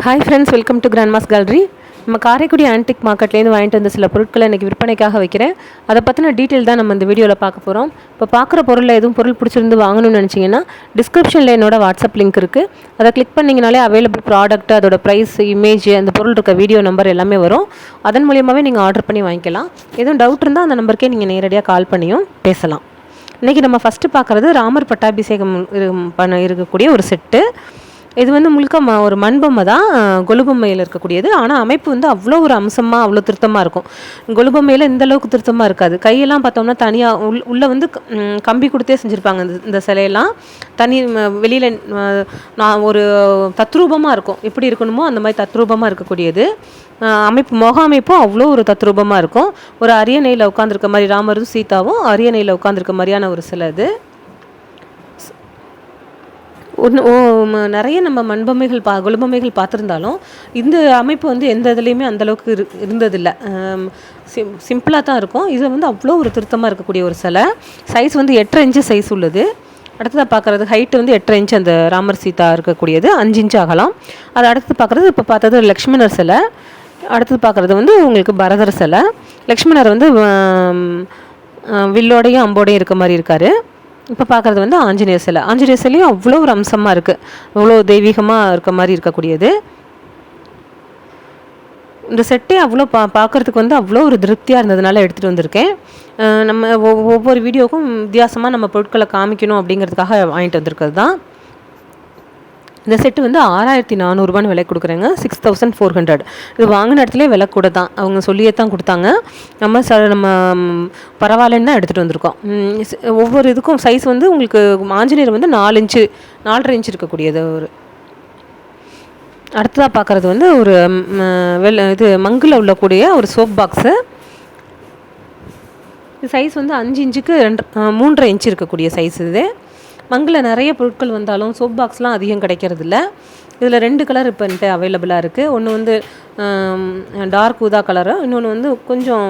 Hi friends welcome to grandma's gallery நம்ம Karaikudi antique மார்க்கெட்லேருந்து வாங்கிட்டு வந்த சில பொருட்களை இன்றைக்கி விற்பனைக்காக வைக்கிறேன். அதை பற்றின டீட்டெயில் தான் நம்ம இந்த வீடியோவில் பார்க்க போகிறோம் இப்போ பார்க்குற பொருளில் எதுவும் பொருள் பிடிச்சிருந்து வாங்கணும்னு நினச்சிங்கன்னா டிஸ்கிரிப்ஷனில் என்னோட வாட்ஸ்அப் லிங்க் இருக்குது அதை கிளிக் பண்ணிங்கனாலே அவைலபிள் ப்ராடக்ட் அதோட ப்ரைஸ் இமேஜ் அந்த பொருள் இருக்க வீடியோ நம்பர் எல்லாமே வரும். அதன் மூலியமாகவே நீங்கள் ஆர்டர் பண்ணி வாங்கிக்கலாம். எதுவும் டவுட் இருந்தால் அந்த நம்பருக்கே நீங்கள் நேரடியாக கால் பண்ணியும் பேசலாம். இன்றைக்கி நம்ம ஃபஸ்ட்டு பார்க்குறது ராமர் பட்டாபிஷேகம் இரு- பண்ண இருக்கக்கூடிய ஒரு செட்டு இது வந்து முழுக்க ம ஒரு மண்பொம்மை தான் கொலுபொம்மையில் இருக்கக்கூடியது. ஆனால் அமைப்பு வந்து அவ்வளோ ஒரு அம்சமாக அவ்வளோ திருத்தமாக இருக்கும். கொலுபொம்மையில் இந்த அளவுக்கு திருத்தமாக இருக்காது. கையெல்லாம் பார்த்தோம்னா தனியாக உள் உள்ளே வந்து கம்பி கொடுத்தே செஞ்சுருப்பாங்க இந்த இந்த சிலையெல்லாம். தனி வெளியில் நான் ஒரு தத்ரூபமாக இருக்கும். எப்படி இருக்கணுமோ அந்த மாதிரி தத்ரூபமாக இருக்கக்கூடியது. அமைப்பு முக அமைப்பும் அவ்வளோ ஒரு தத்ரூபமாக இருக்கும். ஒரு அரியணையில் உட்காந்துருக்க மாதிரி ராமரும் சீதாவும் அரியணையில் உட்காந்துருக்க மாதிரியான ஒரு சிலை இது ஒன்று நிறைய நம்ம மண்பொம்மைகள் பா கொலுபொம்மைகள் பார்த்துருந்தாலும் இந்த அமைப்பு வந்து எந்த இதுலேயுமே அந்தளவுக்கு இரு இருந்ததில்லை. சிம் சிம்பிளாக தான் இருக்கும். இது வந்து அவ்வளோ ஒரு திருத்தமாக இருக்கக்கூடிய ஒரு சிலை. சைஸ் வந்து எட்டரை இன்ச்சு சைஸ் உள்ளது. அடுத்ததாக பார்க்குறது ஹைட்டு வந்து எட்டரை இன்ச் அந்த ராமர் சீதா இருக்கக்கூடியது. அஞ்சு இன்ச் ஆகலாம். அது அடுத்து பார்க்குறது இப்போ பார்த்தது லக்ஷ்மணர் சிலை. அடுத்தது பார்க்குறது வந்து உங்களுக்கு பரதர் சிலை. லக்ஷ்மணர் வந்து வில்லோடையும் அம்போடையும் இருக்க மாதிரி இருக்காரு. இப்போ பார்க்குறது வந்து ஆஞ்சநேயர் சிலை. ஆஞ்சநேயர் சிலையும் அவ்வளோ ஒரு அம்சமாக இருக்குது அவ்வளோ தெய்வீகமாக இருக்க மாதிரி இருக்கக்கூடியது. இந்த செட்டே அவ்வளோ பா பார்க்குறதுக்கு வந்து அவ்வளோ ஒரு திருப்தியாக இருந்ததுனால எடுத்துகிட்டு வந்திருக்கேன். நம்ம ஒவ்வொரு வீடியோக்கும் வித்தியாசமாக நம்ம பொருட்களை காமிக்கணும் அப்படிங்கிறதுக்காக வாங்கிட்டு வந்திருக்கிறது தான் இந்த செட்டு வந்து ஆறாயிரத்தி நானூறுபான்னு விலை கொடுக்குறேங்க. சிக்ஸ் தௌசண்ட் ஃபோர் ஹண்ட்ரட் இது வாங்கின இடத்துல விலை கூட தான். அவங்க சொல்லியே தான் கொடுத்தாங்க. நம்ம ச நம்ம பரவாயில்லன்னு தான் எடுத்துகிட்டு வந்திருக்கோம். ஒவ்வொரு இதுக்கும் சைஸ் வந்து உங்களுக்கு ஆஞ்சநேயர் வந்து நாலு இன்ச்சு நாலரை இன்ச் இருக்கக்கூடியது ஒரு. அடுத்ததாக பார்க்குறது வந்து ஒரு ம், இது மங்கில் உள்ளக்கூடிய ஒரு சோப் பாக்ஸு இது சைஸ் வந்து அஞ்சு இன்ச்சுக்கு ரெண்டு மூன்றரை இன்ச் இருக்கக்கூடிய சைஸ் இது. மங்கில் நிறைய பொருட்கள் வந்தாலும் சோப் பாக்ஸ்லாம் அதிகம் கிடைக்கிறதில்ல. இதில் ரெண்டு கலர் இப்போ என்கிட்ட அவைலபிளாக இருக்குது ஒன்று வந்து டார்க் ஊதா கலரு இன்னொன்று வந்து கொஞ்சம்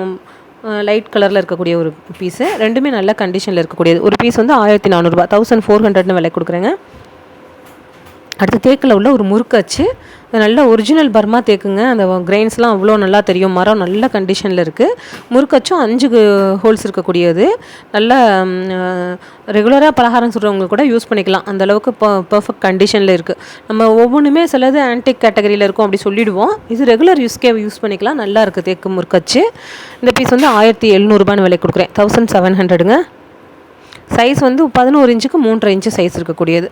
லைட் கலரில் இருக்கக்கூடிய ஒரு பீஸு ரெண்டுமே நல்ல கண்டிஷனில் இருக்கக்கூடியது. ஒரு பீஸ் வந்து ஆயிரத்தி நானூறுரூபா தௌசண்ட் ஃபோர் ஹண்ட்ரட்னு விலை கொடுக்குறேங்க. அடுத்து தேக்கில் உள்ள ஒரு முறுக்கு வச்சு நல்ல ஒரிஜினல் பர்மா தேக்குங்க. அந்த கிரெயின்ஸ்லாம் அவ்வளோ நல்லா தெரியும். மரம் நல்ல கண்டிஷனில் இருக்குது முறுக்கச்சும் அஞ்சு ஹோல்ஸ் இருக்கக்கூடியது. நல்ல ரெகுலராக பலகாரம் சுடுறவங்க கூட யூஸ் பண்ணிக்கலாம். அந்த அளவுக்கு பர்ஃபெக்ட் கண்டிஷனில் இருக்குது நம்ம ஒவ்வொன்றுமே சிலது ஆன்டிக் கேட்டகரியில் இருக்கும் அப்படி சொல்லிவிடுவோம் இது ரெகுலர் யூஸ்க்கே யூஸ் பண்ணிக்கலாம். நல்லா இருக்குது தேக்கு முறுக்கச்சு இந்த பீஸ் வந்து ஆயிரத்தி எழுநூறுபான்னு விலை கொடுக்குறேன். தௌசண்ட் செவன் ஹண்ட்ரடுங்க சைஸ் வந்து பதினோரு இன்ச்சுக்கு மூன்றரை இன்ச்சு சைஸ் இருக்கக்கூடியது.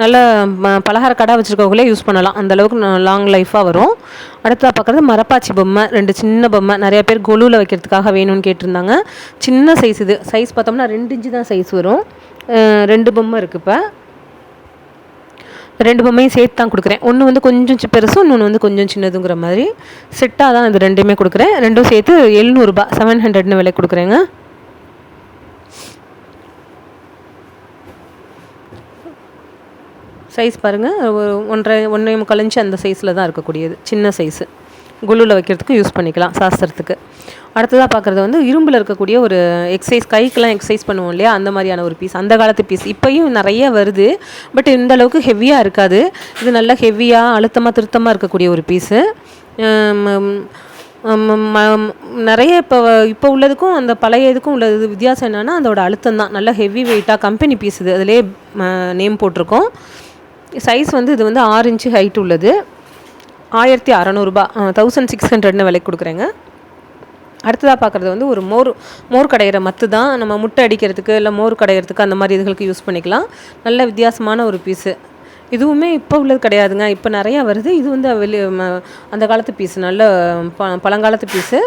நல்ல பலகார கடை வச்சுருக்கவங்களே யூஸ் பண்ணலாம். அந்த அளவுக்கு லாங் லைஃபாக வரும். அடுத்ததாக பார்க்குறது மரப்பாச்சி பொம்மை. ரெண்டு சின்ன பொம்மை. நிறைய பேர் கொலுவில் வைக்கிறதுக்காக வேணும்னு கேட்டிருந்தாங்க. சின்ன சைஸ் இது. சைஸ் பார்த்தோம்னா ரெண்டு இன்ச்சு தான் சைஸ் வரும். ரெண்டு பொம்மை இருக்குது இப்போ. ரெண்டு பொம்மையும் சேர்த்து தான் கொடுக்குறேன். ஒன்று வந்து கொஞ்சம் பெருசும் இன்னொன்று வந்து கொஞ்சம் சின்னதுங்கிற மாதிரி. செட்டாக தான் இது ரெண்டுமே கொடுக்குறேன். ரெண்டும் சேர்த்து எழுநூறுபா செவன் ஹண்ட்ரட்னு விலை கொடுக்குறேங்க. சைஸ் பாருங்கள் ஒரு ஒன்றரை ஒன்றே முக்கால் அந்த சைஸில் தான் இருக்கக்கூடியது. சின்ன சைஸு குழுவில் வைக்கிறதுக்கு யூஸ் பண்ணிக்கலாம் சாஸ்திரத்துக்கு. அடுத்ததாக பார்க்குறது வந்து இரும்பில் இருக்கக்கூடிய ஒரு எக்ஸசைஸ் கைக்கெலாம் எக்ஸசைஸ் பண்ணுவோம் இல்லையா? அந்த மாதிரியான ஒரு பீஸ் அந்த காலத்து பீஸ் இப்போயும் நிறைய வருது. பட் இந்த அளவுக்கு ஹெவியாக இருக்காது. இது நல்லா ஹெவியாக அழுத்தமாக திருத்தமாக இருக்கக்கூடிய ஒரு பீஸு நிறைய இப்போ இப்போ உள்ளதுக்கும் அந்த பழைய இதுக்கும் உள்ளது வித்தியாசம் என்னென்னா அதோட அழுத்தம் தான். நல்ல ஹெவி வெயிட்டாக கம்பெனி பீஸ் இது. அதிலே நேம் போட்டிருக்கோம். சைஸ் வந்து இது வந்து ஆறு இன்ச்சு ஹைட் உள்ளது. ஆயிரத்தி அறநூறுபா தௌசண்ட் சிக்ஸ் ஹண்ட்ரட்னு விலைக்கு கொடுக்குறேங்க. அடுத்ததாக பார்க்குறது வந்து ஒரு மோர் மோர் கடையிற மத்து தான். நம்ம முட்டை அடிக்கிறதுக்கு இல்லை மோர் கடையிறதுக்கு அந்த மாதிரி இதுகளுக்கு யூஸ் பண்ணிக்கலாம். நல்ல வித்தியாசமான ஒரு பீஸு இதுவுமே இப்போ உள்ளது கிடையாதுங்க. இப்போ நிறையா வருது. இது வந்து வெளி ம- அந்த காலத்து பீஸு நல்ல ப பழங்காலத்து பீஸு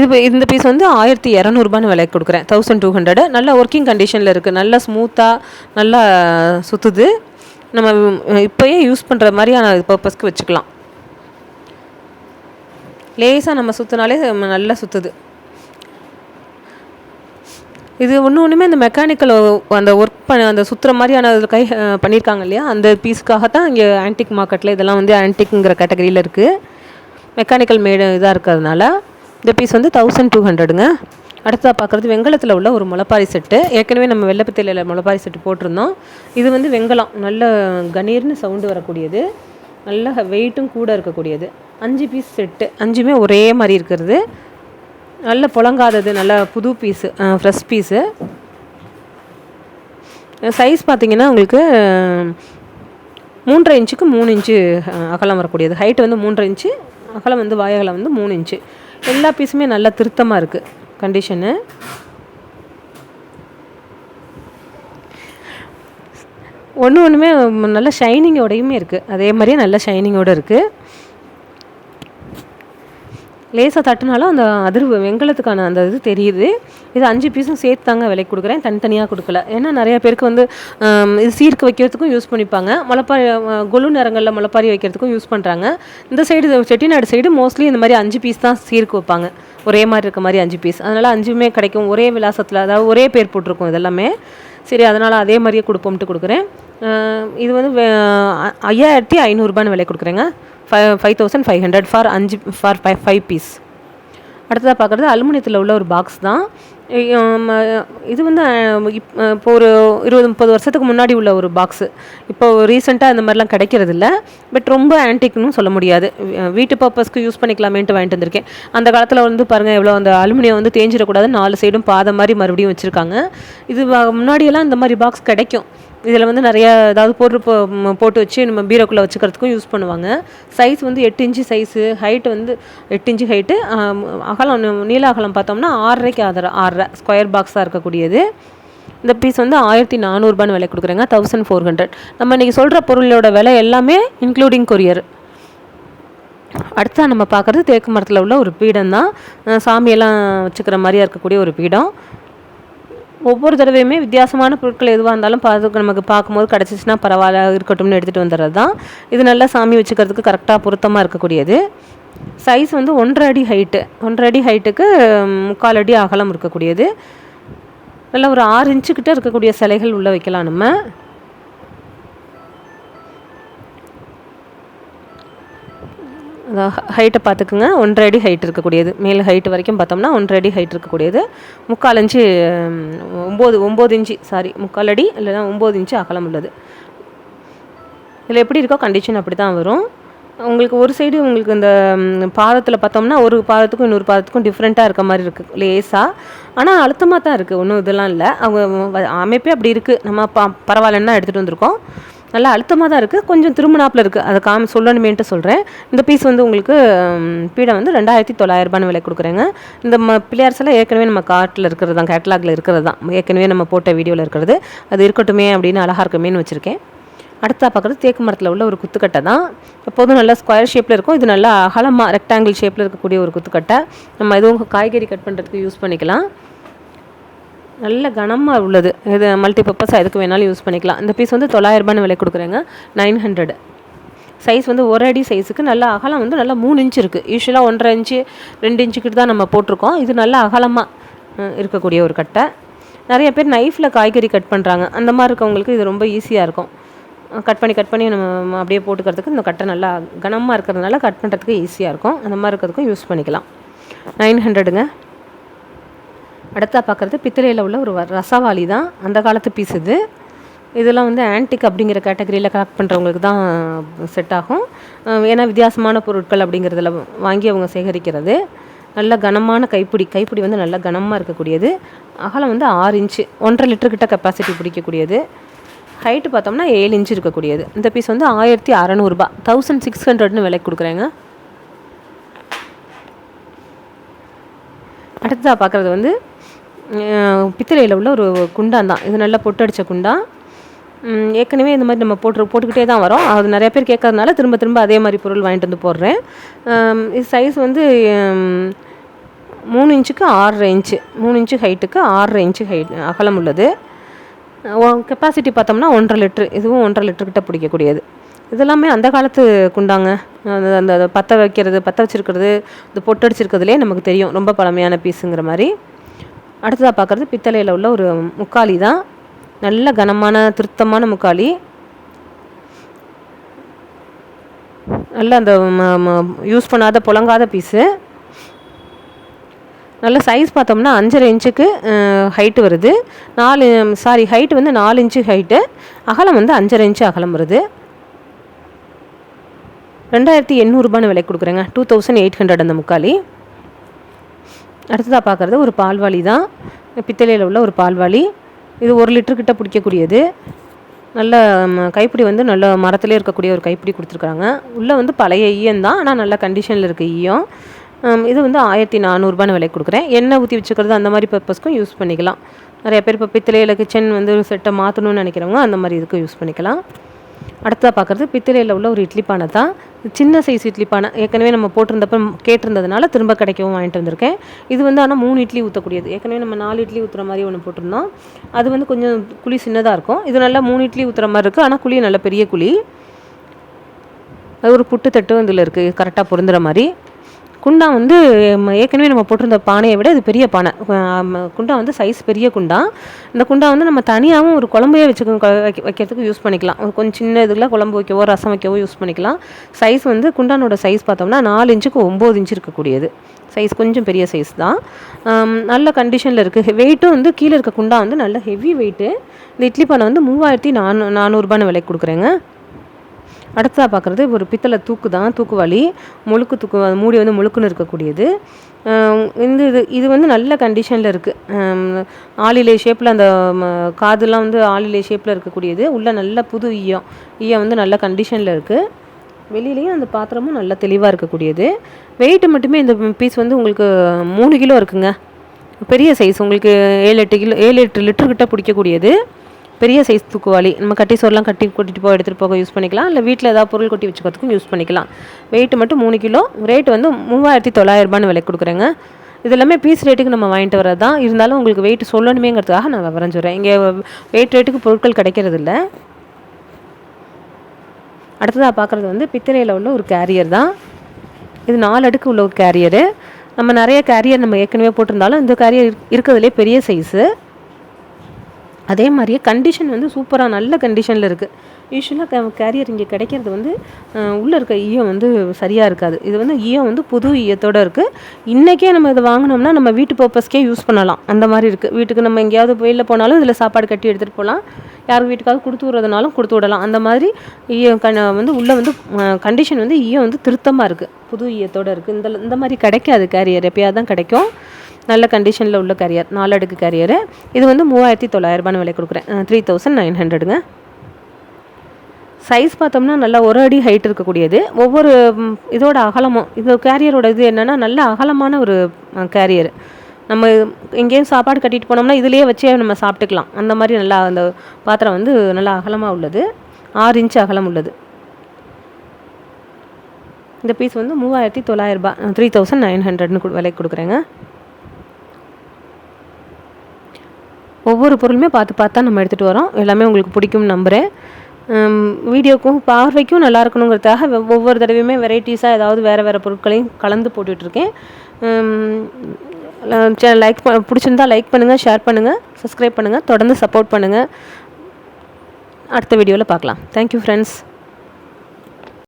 இது இந்த பீஸ் வந்து ஆயிரத்தி இரநூறுபான்னு விலைக்கு கொடுக்குறேன். தௌசண்ட் டூ ஹண்ட்ரடு நல்லா ஒர்க்கிங் கண்டிஷனில் இருக்குது நல்லா ஸ்மூத்தாக நல்லா சுற்றுது நம்ம இப்போயே யூஸ் பண்ணுற மாதிரியான பர்பஸ்க்கு வச்சுக்கலாம். லேசாக நம்ம சுற்றினாலே நல்லா சுற்றுது இது ஒன்று ஒன்றுமே அந்த மெக்கானிக்கல் அந்த ஒர்க் பண்ண அந்த சுற்றுற மாதிரியான இது கை பண்ணியிருக்காங்க இல்லையா? அந்த பீஸுக்காக தான் இங்கே ஆன்டிக் மார்க்கெட்டில் இதெல்லாம் வந்து ஆன்டிக்குங்கிற கேட்டகரியில் இருக்குது மெக்கானிக்கல் மேடு இதாக இருக்கிறதுனால. இந்த பீஸ் வந்து தௌசண்ட் டூ ஹண்ட்ரடுங்க அடுத்ததாக பார்க்குறது வெங்கலத்தில் உள்ள ஒரு முளப்பாரி செட்டு. ஏற்கனவே நம்ம வெள்ளப்பத்திலையில் முளப்பாரி செட்டு போட்டிருந்தோம். இது வந்து வெங்கலம். நல்ல கணீர்னு சவுண்டு வரக்கூடியது. நல்ல வெயிட்டும் கூட இருக்கக்கூடியது. அஞ்சு பீஸ் செட்டு. அஞ்சுமே ஒரே மாதிரி இருக்கிறது. நல்ல புழங்காதது நல்ல புது பீஸு ஃப்ரெஷ் பீஸு சைஸ் பார்த்தீங்கன்னா உங்களுக்கு மூன்றரை இன்ச்சுக்கு மூணு இன்ச்சு அகலம் வரக்கூடியது. ஹைட் வந்து மூன்றரை இன்ச்சு அகலம் வந்து வாயகலம் வந்து மூணு இன்ச்சு எல்லா பீஸுமே நல்லா திருத்தமாக இருக்குது கண்டிஷனு ஒன்று ஒன்றுமே நல்ல ஷைனிங்கோடையுமே இருக்குது அதே மாதிரியே நல்ல ஷைனிங்கோடு இருக்குது லேசாக தட்டினாலும் அந்த அதிர்வு வெங்கலத்துக்கான அந்த இது தெரியுது. இது அஞ்சு பீஸும் சேர்த்து தாங்க விலைக்கு கொடுக்குறேன். தனித்தனியாக கொடுக்கல. ஏன்னா நிறைய பேருக்கு வந்து இது சீர்க்கு வைக்கிறதுக்கும் யூஸ் பண்ணிப்பாங்க. முளப்பாரி கொலு நேரங்களில் முளப்பாரி வைக்கிறதுக்கும் யூஸ் பண்ணுறாங்க இந்த சைடு செட்டிநாடு சைடு மோஸ்ட்லி இந்த மாதிரி அஞ்சு பீஸ் தான் சீர்க்கு வைப்பாங்க. ஒரே மாதிரி இருக்க மாதிரி அஞ்சு பீஸ். அதனால் அஞ்சுமே கிடைக்கும். ஒரே விலாசத்தில் அதாவது ஒரே பேர் போட்டிருக்கும் இதெல்லாமே. சரி அதனால் அதே மாதிரியே கொடுப்போம்ட்டு கொடுக்குறேன். இது வந்து ஐயாயிரத்தி ஐநூறுரூபான்னு விலை கொடுக்குறேங்க. Five five thousand five hundred for அஞ்சு ஃபார் ஃபைவ் ஃபைவ் பீஸ் அடுத்ததாக பார்க்குறது அலுமினியத்தில் உள்ள ஒரு பாக்ஸ் தான். இது வந்து இப் இப்போ ஒரு இருபது முப்பது வருஷத்துக்கு முன்னாடி உள்ள ஒரு பாக்ஸு இப்போ ரீசெண்டாக இந்த மாதிரிலாம் கிடைக்கிறது இல்லை பட் ரொம்ப ஆன்டிக்னு சொல்ல முடியாது. வீட்டு பர்பஸ்க்கு யூஸ் பண்ணிக்கலாமேன்ட்டு வாங்கிட்டு வந்திருக்கேன். அந்த காலத்தில் வந்து பாருங்கள் எவ்வளோ அந்த அலுமினியம் வந்து தேஞ்சிடக்கூடாது நாலு சைடும் பாதை மாதிரி மறுபடியும் வச்சுருக்காங்க. இது முன்னாடியெல்லாம் இந்த மாதிரி பாக்ஸ் கிடைக்கும். இதில் வந்து நிறையா ஏதாவது பொருள் போ போட்டு வச்சு நம்ம பீரோக்குள்ளே வச்சுக்கிறதுக்கும் யூஸ் பண்ணுவாங்க. சைஸ் வந்து எட்டு இன்ச்சு சைஸு ஹைட் வந்து எட்டு இன்ச்சு ஹைட்டு அகலம் நு- நீள அகலம் பார்த்தோம்னா ஆறரைக்கு ஆதர ஆறரை ஸ்கொயர் பாக்ஸாக இருக்கக்கூடியது. இந்த பீஸ் வந்து ஆயிரத்தி நானூறுபான்னு விலை கொடுக்குறேங்க தௌசண்ட் ஃபோர் ஹண்ட்ரட் நம்ம இன்றைக்கி சொல்கிற பொருளோட விலை எல்லாமே இன்க்ளூடிங் கொரியர் அடுத்தா நம்ம பார்க்குறது தேக்கு மரத்தில் உள்ள ஒரு பீடம் தான் சாமியெல்லாம் வச்சுக்கிற மாதிரியா இருக்கக்கூடிய ஒரு பீடம். ஒவ்வொரு தடவையுமே வித்தியாசமான பொருட்கள் எதுவாக இருந்தாலும் பார்த்து நமக்கு பார்க்கும்போது கிடச்சிச்சின்னா பரவாயில்ல இருக்கட்டும்னு எடுத்துகிட்டு வந்துடுறது தான். இது நல்லா சாமி வச்சுக்கிறதுக்கு கரெக்டாக பொருத்தமாக இருக்கக்கூடியது. சைஸ் வந்து ஒன்றரை அடி ஹைட்டு ஒன்றரை அடி ஹைட்டுக்கு முக்கால் அடி அகலம் இருக்கக்கூடியது. நல்லா ஒரு ஆறு இன்ச்சுக்கிட்ட இருக்கக்கூடிய சிலைகள் உள்ளே வைக்கலாம் நம்ம. ஹைட்டை பார்த்துக்குங்க. ஒன்றரை அடி ஹைட் இருக்கக்கூடியது. மேல் ஹைட் வரைக்கும் பார்த்தோம்னா ஒன்றரை அடி ஹைட் இருக்கக்கூடியது. முக்கால் இன்ச்சு ஒம்பது ஒம்பது இன்ச்சு சாரி முக்கால் அடி இல்லைன்னா ஒம்பது இன்ச்சு அகலம் உள்ளது. இதில் எப்படி இருக்கோ கண்டிஷன் அப்படி தான் வரும். உங்களுக்கு ஒரு சைடு உங்களுக்கு இந்த பாதத்தில் பார்த்தோம்னா ஒரு பாதத்துக்கும் இன்னொரு பாதத்துக்கும் டிஃப்ரெண்ட்டாக இருக்க மாதிரி இருக்குது லேசாக ஆனால் அழுத்தமாக தான் இருக்குது ஒன்றும் இதெல்லாம் இல்லை. அவங்க அமைப்பே அப்படி இருக்குது நம்ம ப பரவாயில்லன்னு எடுத்துகிட்டு வந்திருக்கோம். நல்லா அழுத்தமாக தான் இருக்குது கொஞ்சம் திரும்பினாப்பில் இருக்குது அதை காமி சொல்லணுமேன்ட்டு சொல்கிறேன் இந்த பீஸ் வந்து உங்களுக்கு பீடை வந்து ரெண்டாயிரத்தி தொள்ளாயிரரூபான்னு விலை கொடுக்குறேங்க. இந்த ம பிள்ளையார்ஸ் எல்லாம் ஏற்கனவே நம்ம கார்ட்டில் இருக்கிறது தான் கேட்லாகில் இருக்கிறது தான். ஏற்கனவே நம்ம போட்ட வீடியோவில் இருக்கிறது. அது இருக்கட்டுமே அப்படின்னு அழகாக இருக்குமேன்னு வச்சுருக்கேன். அடுத்தா பார்க்குறது தேக்கு மரத்தில் உள்ள ஒரு குத்துக்கட்டை தான். எப்போதும் நல்லா ஸ்கொயர் ஷேப்பில் இருக்கும். இது நல்லா அகலமாக ரெக்டாங்கிள் ஷேப்பில் இருக்கக்கூடிய ஒரு குத்துக்கட்டை. நம்ம எதுவும் காய்கறி கட் பண்ணுறதுக்கு யூஸ் பண்ணிக்கலாம். நல்ல கனமாக உள்ளது. இது மல்டி பர்பஸாக எதுக்கு வேணாலும் யூஸ் பண்ணிக்கலாம். இந்த பீஸ் வந்து தொள்ளாயிரரூபான்னு விலை கொடுக்குறேங்க. நைன் ஹண்ட்ரட் சைஸ் வந்து ஒரு அடி சைஸுக்கு நல்ல அகலம் வந்து நல்லா மூணு இன்ச்சு இருக்குது யூஸ்வலாக ஒன்றரை இன்ச்சு ரெண்டு இன்ச்சுக்கிட்ட தான் நம்ம போட்டிருக்கோம். இது நல்லா அகலமாக இருக்கக்கூடிய ஒரு கட்டை. நிறைய பேர் நைஃப்பில் காய்கறி கட் பண்ணுறாங்க அந்த மாதிரி இருக்கவங்களுக்கு இது ரொம்ப ஈஸியாக இருக்கும். கட் பண்ணி கட் பண்ணி நம்ம அப்படியே போட்டுக்கிறதுக்கு இந்த கட்டை நல்லா கனமாக இருக்கிறதுனால கட் பண்ணுறதுக்கு ஈஸியாக இருக்கும். அந்த மாதிரி இருக்கிறதுக்கும் யூஸ் பண்ணிக்கலாம். நைன் ஹண்ட்ரடுங்க அடுத்தா பார்க்குறது பித்தளையில் உள்ள ஒரு வ- ரசவாளி தான். அந்த காலத்து பீஸ் இது. இதெல்லாம் வந்து ஆன்டிக் அப்படிங்கிற கேட்டகரியில் கலெக்ட் பண்ணுறவங்களுக்கு தான் செட் ஆகும். ஏன்னா வித்தியாசமான பொருட்கள் அப்படிங்கிறதுல வாங்கி அவங்க சேகரிக்கிறது. நல்ல கனமான கைப்பிடி கைப்பிடி வந்து நல்ல கனமாக இருக்கக்கூடியது. அகலம் வந்து ஆறு இன்ச்சு ஒன்றரை லிட்டர் கிட்ட கெப்பாசிட்டி பிடிக்கக்கூடியது. ஹைட்டு பார்த்தோம்னா ஏழு இன்ச்சு இருக்கக்கூடியது. இந்த பீஸ் வந்து ஆயிரத்தி அறநூறுபா தௌசண்ட் சிக்ஸ் ஹண்ட்ரட்னு விலைக்கு கொடுக்குறேங்க. அடுத்ததாக பார்க்குறது வந்து பித்தளையில் உள்ள ஒரு குண்டான் தான். இது நல்லா பொட்டடிச்ச குண்டான். ஏற்கனவே இந்த மாதிரி நம்ம போட்டு போட்டுக்கிட்டே தான் வரோம். அது நிறைய பேர் கேட்கறதுனால திரும்ப திரும்ப அதே மாதிரி பொருள் வாங்கிட்டு வந்து போடுறேன். இது சைஸ் வந்து மூணு இன்ச்சுக்கு ஆறரை இன்ச்சு. மூணு இன்ச்சு ஹைட்டுக்கு ஆறரை இன்ச்சு ஹைட் அகலம் உள்ளது. கெப்பாசிட்டி பார்த்தோம்னா ஒன்றரை லிட்ரு இதுவும் ஒன்றரை லிட்டர் கிட்ட பிடிக்கக்கூடியது. இதெல்லாமே அந்த காலத்து குண்டாங்க. அந்த அந்த பற்ற வைக்கிறது பற்ற வச்சிருக்கிறது இந்த பொட்டடிச்சிருக்கிறதுலே நமக்கு தெரியும். ரொம்ப பழமையான பீஸுங்கிற மாதிரி. அடுத்ததாக பார்க்குறது பித்தளையில் உள்ள ஒரு முக்காலி தான். நல்ல கனமான திருத்தமான முக்காலி. நல்ல அந்த யூஸ் பண்ணாத புழங்காத பீஸு நல்ல சைஸ் பார்த்தோம்னா அஞ்சரை இன்ச்சுக்கு ஹைட்டு வருது. நாலு சாரி ஹைட்டு வந்து நாலு இன்ச்சு ஹைட்டு அகலம் வந்து அஞ்சரை இன்ச்சு அகலம் வருது. ரெண்டாயிரத்தி எண்ணூறுபான்னு விலை கொடுக்குறேங்க. டூ தௌசண்ட் எயிட் ஹண்ட்ரட் அந்த முக்காலி. அடுத்ததாக பார்க்குறது ஒரு பால்வாளி தான். பித்தளையில் உள்ள ஒரு பால்வாளி இது ஒரு லிட்டரு கிட்ட பிடிக்கக்கூடியது. நல்ல ம, கைப்பிடி வந்து நல்ல மரத்துலேயே இருக்கக்கூடிய ஒரு கைப்பிடி கொடுத்துருக்குறாங்க உள்ளே வந்து பழைய ஈயம் தான் ஆனால் நல்ல கண்டிஷனில் இருக்குது ஈயம். இது வந்து ஆயிரத்தி நானூறுபான்னு விலை கொடுக்குறேன். எண்ணெய் ஊற்றி வச்சுக்கிறது அந்த மாதிரி பர்பஸ்க்கும் யூஸ் பண்ணிக்கலாம். நிறைய பேர் இப்போ பித்தளையில் கிச்சன் வந்து செட்டை மாற்றணும்னு நினைக்கிறவங்க அந்த மாதிரி இதுக்கு யூஸ் பண்ணிக்கலாம். அடுத்ததாக பார்க்குறது பித்தளையில் உள்ள ஒரு இட்லி பானை தான். சின்ன சைஸ் இட்லி பானை ஏற்கனவே நம்ம போட்டிருந்தப்ப கேட்டிருந்ததுனால திரும்ப கிடைக்கவும் வாங்கிட்டு வந்திருக்கேன். இது வந்து ஆனால் மூணு இட்லி ஊற்றக்கூடியது ஏற்கனவே நம்ம நாலு இட்லி ஊற்றுற மாதிரி ஒன்று போட்டிருந்தோம். அது வந்து கொஞ்சம் குழி சின்னதாக இருக்கும். இது நல்லா மூணு இட்லி ஊற்றுற மாதிரி இருக்குது ஆனால் குழி நல்ல பெரிய குழி. அது ஒரு புட்டு தட்டு இதில் இருக்குது கரெக்டாக பொருந்துகிற மாதிரி. குண்டா வந்து ஏற்கனவே நம்ம போட்டிருந்த பானையை விட இது பெரிய பானை. குண்டா வந்து சைஸ் பெரிய குண்டா. இந்த குண்டா வந்து நம்ம தனியாகவும் ஒரு குழம்பையே வச்சுக்க வைக்கிறதுக்கு யூஸ் பண்ணிக்கலாம். கொஞ்சம் சின்ன இதுல குழம்பு வைக்கவோ ரசம் வைக்கவோ யூஸ் பண்ணிக்கலாம். சைஸ் வந்து குண்டானோட சைஸ் பார்த்தோம்னா நாலு இன்ச்சுக்கு ஒம்பது இன்ச்சு இருக்கக்கூடியது. சைஸ் கொஞ்சம் பெரிய சைஸ் தான். நல்ல கண்டிஷனில் இருக்குது வெயிட்டும் வந்து கீழே இருக்க குண்டா வந்து நல்ல ஹெவி வெயிட்டு இந்த இட்லி பானை வந்து மூவாயிரத்தி நானூ நானூறுபான்னு விலைக்கு கொடுக்குறேங்க. அடுத்ததாக பார்க்குறது ஒரு பித்தளை தூக்கு தான் தூக்குவாளி முழுக்கு தூக்கு அது மூடி வந்து முழுக்குன்னு இருக்கக்கூடியது. இந்த இது இது வந்து நல்ல கண்டிஷனில் இருக்குது ஆளிலே ஷேப்பில் அந்த ம, காதுலாம் வந்து ஆளிலே ஷேப்பில் இருக்கக்கூடியது. உள்ளே நல்ல புது ஈயம். ஈயம் வந்து நல்ல கண்டிஷனில் இருக்குது வெளியிலையும் அந்த பாத்திரமும் நல்ல தெளிவாக இருக்கக்கூடியது. வெயிட் மட்டுமே இந்த பீஸ் வந்து உங்களுக்கு மூணு கிலோ இருக்குங்க. பெரிய சைஸ் உங்களுக்கு ஏழு எட்டு கிலோ ஏழு எட்டு லிட்டர் கிட்ட பிடிக்கக்கூடியது. பெரிய சைஸ் தூக்குவாளி. நம்ம கட்டி சோறுலாம் கட்டி கூட்டிகிட்டு போய் எடுத்துகிட்டு போக யூஸ் பண்ணிக்கலாம். இல்லை வீட்டில் ஏதாவது பொருள் கொட்டி வச்சுக்கிறதுக்கும் யூஸ் பண்ணிக்கலாம். வெயிட் மட்டும் மூணு கிலோ. ரேட் வந்து மூவாயிரத்தி தொள்ளாயிரரூபான்னு விலை கொடுக்குறேங்க. இது எல்லாமே பீஸ் ரேட்டுக்கு நம்ம வாங்கிட்டு வரது தான் இருந்தாலும் உங்களுக்கு வெயிட் சொல்லணுமேங்கிறதுக்காக நான் விவரம் சொல்கிறேன் இங்கே வெயிட் ரேட்டுக்கு பொருட்கள் கிடைக்கிறது இல்லை. அடுத்ததாக பார்க்குறது வந்து பித்தளையில் உள்ள ஒரு கேரியர் தான். இது நாலு அடுக்கு உள்ள ஒரு கேரியரு நம்ம நிறைய கேரியர் நம்ம ஏற்கனவே போட்டிருந்தாலும் இந்த கேரியர் இருக்கிறதுலே பெரிய சைஸு அதே மாதிரியே கண்டிஷன் வந்து சூப்பராக நல்ல கண்டிஷனில் இருக்குது யூஸ்வலாக கேரியர் இங்கே கிடைக்கிறது வந்து உள்ளே இருக்க ஈயம் வந்து சரியாக இருக்காது. இது வந்து ஈயம் வந்து புது ஈயத்தோடு இருக்குது இன்றைக்கே நம்ம இதை வாங்கினோம்னா நம்ம வீட்டு பர்பஸ்க்கே யூஸ் பண்ணலாம். அந்த மாதிரி இருக்குது வீட்டுக்கு நம்ம எங்கேயாவது வெளில போனாலும் இதில் சாப்பாடு கட்டி எடுத்துகிட்டு போகலாம் யார் வீட்டுக்காவது கொடுத்து விட்றதுனாலும் கொடுத்து விடலாம். அந்த மாதிரி ஈயம் கண வந்து உள்ளே வந்து கண்டிஷன் வந்து ஈயம் வந்து திருத்தமாக இருக்குது புது ஈயத்தோடு இருக்குது இந்த இந்த மாதிரி கிடைக்காது கேரியர் எப்பயாவது தான் கிடைக்கும். நல்ல கண்டிஷனில் உள்ள கேரியர் நாலு அடுக்கு கேரியரு இது வந்து மூவாயிரத்தி தொள்ளாயிரரூபான்னு விலை கொடுக்குறேன். த்ரீ தௌசண்ட் நைன் ஹண்ட்ரடுங்க சைஸ் பார்த்தோம்னா நல்லா ஒரு அடி ஹைட் இருக்கக்கூடியது. ஒவ்வொரு இதோட அகலமும் இது கேரியரோட இது என்னென்னா நல்ல அகலமான ஒரு கேரியர் நம்ம எங்கேயும் சாப்பாடு கட்டிட்டு போனோம்னா இதுலேயே வச்சே நம்ம சாப்பிட்டுக்கலாம். அந்த மாதிரி நல்லா அந்த பாத்திரம் வந்து நல்லா அகலமாக உள்ளது. ஆறு இன்ச் அகலம் உள்ளது. இந்த பீஸ் வந்து மூவாயிரத்தி தொள்ளாயிரரூபா த்ரீ தௌசண்ட் நைன் ஹண்ட்ரட்னு விலைக்கு கொடுக்குறேங்க. ஒவ்வொரு பொருளுமே பார்த்து பார்த்து தான் நம்ம எடுத்துகிட்டு வரோம். எல்லாமே உங்களுக்கு பிடிக்கும்னு நம்புகிறேன் வீடியோக்கும் பார்வைக்கும் நல்லா இருக்கணுங்கிறதுக்காக ஒவ்வொரு தடவையுமே வெரைட்டிஸாக ஏதாவது வேறு வேறு பொருட்களையும் கலந்து போட்டுட்ருக்கேன். லைக் பிடிச்சிருந்தா லைக் பண்ணுங்கள் ஷேர் பண்ணுங்கள் சப்ஸ்கிரைப் பண்ணுங்கள் தொடர்ந்து சப்போர்ட் பண்ணுங்கள் அடுத்த வீடியோவில் பார்க்கலாம். Thank you friends